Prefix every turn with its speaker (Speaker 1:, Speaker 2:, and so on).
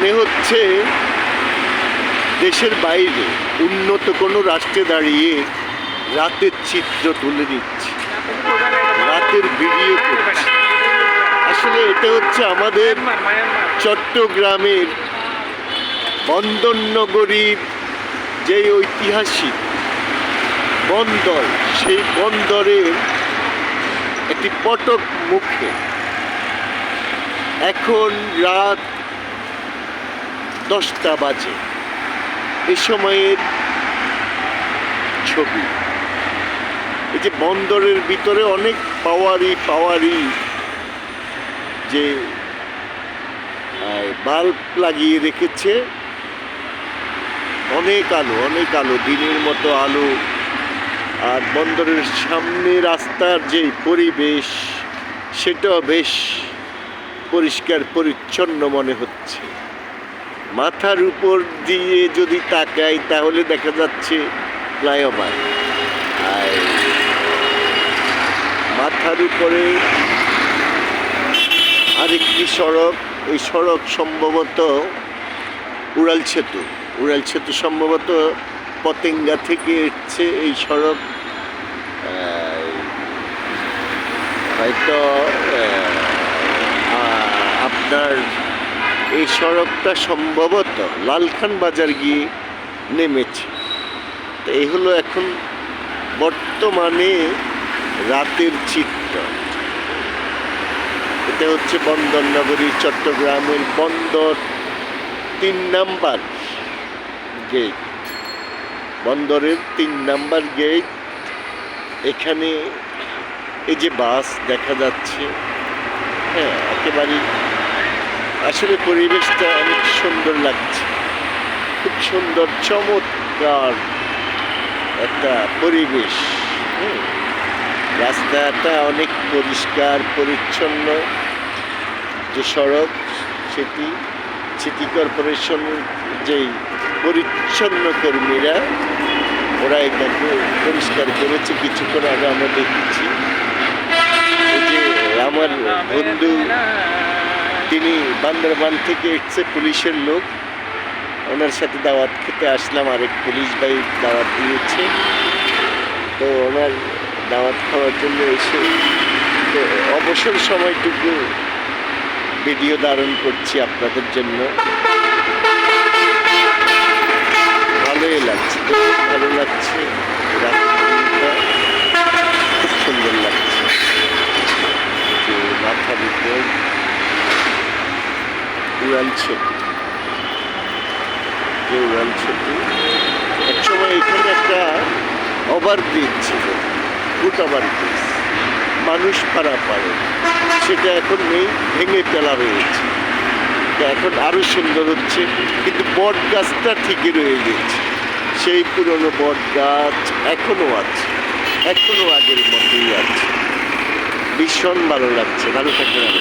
Speaker 1: মনে হচ্ছে দেশের বাইরে উন্নত কোনো রাষ্ট্রে দাঁড়িয়ে রাতের চিত্র তুলে দিচ্ছে, রাতের ভিডিও করছে। আসলে এটা হচ্ছে আমাদের চট্টগ্রামের বন্দরনগরীর যে ঐতিহাসিক বন্দর, সেই বন্দরের একটি পটক মুখে এখন রাত দশটা বাজে। এ সময়ের ছবি। এই যে বন্দরের ভিতরে অনেক পাওয়ারি পাওয়ারি যে বাল্ব লাগিয়ে রেখেছে, অনেক আলো অনেক আলো, দিনের মতো আলো। আর বন্দরের সামনে রাস্তার যে পরিবেশ, সেটাও বেশ পরিষ্কার পরিচ্ছন্ন মনে হচ্ছে। মাথার উপর দিয়ে যদি তাকাই, তাহলে দেখা যাচ্ছে ফ্লাইওভার। আর মাথার উপরে আরেকটি সড়ক এই সড়ক সম্ভবত উড়াল সেতু। উড়াল সেতু সম্ভবত পতেঙ্গা থেকে এসছে এই সড়ক। হয়তো আপনার এই সড়কটা সম্ভবত লালখান বাজার গিয়ে নেমেছে। তো এই হলো এখন বর্তমানে রাতের চিত্র। এটা হচ্ছে বন্দর নগরী, চট্টগ্রামের বন্দর তিন নাম্বার গেট বন্দরের তিন নাম্বার গেট এখানে এই যে বাস দেখা যাচ্ছে হ্যাঁ একেবারে আসলে পরিবেশটা অনেক সুন্দর লাগছে। খুব সুন্দর, চমৎকার একটা পরিবেশ। রাস্তাটা অনেক পরিষ্কার, পরিচ্ছন্ন। যে সড়ক, সেটি সিটি কর্পোরেশন যেই পরিচ্ছন্ন কর্মীরা, ওরা এটাকে পরিষ্কার করেছে। কিছুক্ষণ আগে আমরা দেখেছি যে আমার বন্ধু তিনি বান্দরবান থেকে এসছে পুলিশের লোক। ওনার সাথে দাওয়াত খেতে আসলাম, আরেক পুলিশ ভাই দাওয়াত দিয়েছে। তো ওনার দাওয়াত খাওয়ার জন্য এসে তো অবসর সময়টুকু ভিডিও ধারণ করছি আপনাদের জন্য ভালোই লাগছে বেশ ভালো লাগছে রাত্রিটা খুব সুন্দর লাগছে যে মাথার উপর উড়াল সেতু যে একসময় এখানে একটা ওভারব্রিজ ছিল ফুট ওভারব্রিজ মানুষ পারাপারে সেটা এখন নেই, ভেঙে ফেলা হয়েছে। এখন আরও সুন্দর হচ্ছে, কিন্তু বট গাছটা ঠিকই রয়ে গেছে। সেই পুরনো বট গাছ এখনও আছে এখনও আগের মতোই আছে। ভীষণ ভালো লাগছে, ভালো আপনারা।